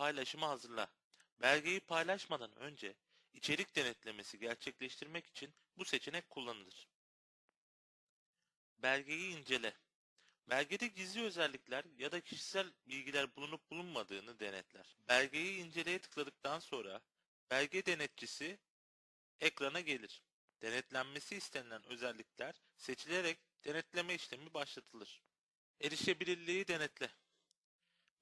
paylaşımı hazırla. Belgeyi paylaşmadan önce içerik denetlemesi gerçekleştirmek için bu seçenek kullanılır. Belgeyi incele. Belgede gizli özellikler ya da kişisel bilgiler bulunup bulunmadığını denetler. Belgeyi inceleye tıkladıktan sonra belge denetçisi ekrana gelir. Denetlenmesi istenilen özellikler seçilerek denetleme işlemi başlatılır. Erişebilirliği denetle.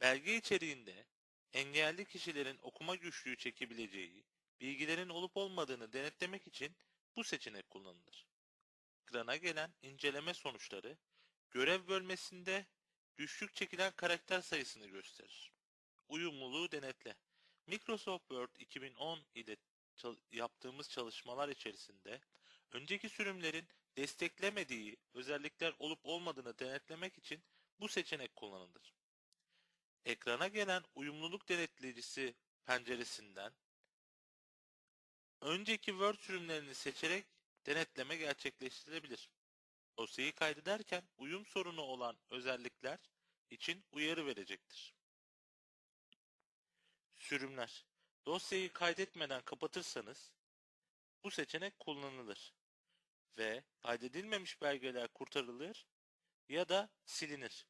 Belge içeriğinde engelli kişilerin okuma güçlüğü çekebileceği bilgilerin olup olmadığını denetlemek için bu seçenek kullanılır. Ekrana gelen inceleme sonuçları görev bölmesinde güçlük çekilen karakter sayısını gösterir. Uyumluluğu denetle. Microsoft Word 2010 ile yaptığımız çalışmalar içerisinde önceki sürümlerin desteklemediği özellikler olup olmadığını denetlemek için bu seçenek kullanılır. Ekrana gelen uyumluluk denetleyicisi penceresinden önceki Word sürümlerini seçerek denetleme gerçekleştirilebilir. Dosyayı kaydederken uyum sorunu olan özellikler için uyarı verecektir. Sürümler. Dosyayı kaydetmeden kapatırsanız bu seçenek kullanılır ve kaydedilmemiş belgeler kurtarılır ya da silinir.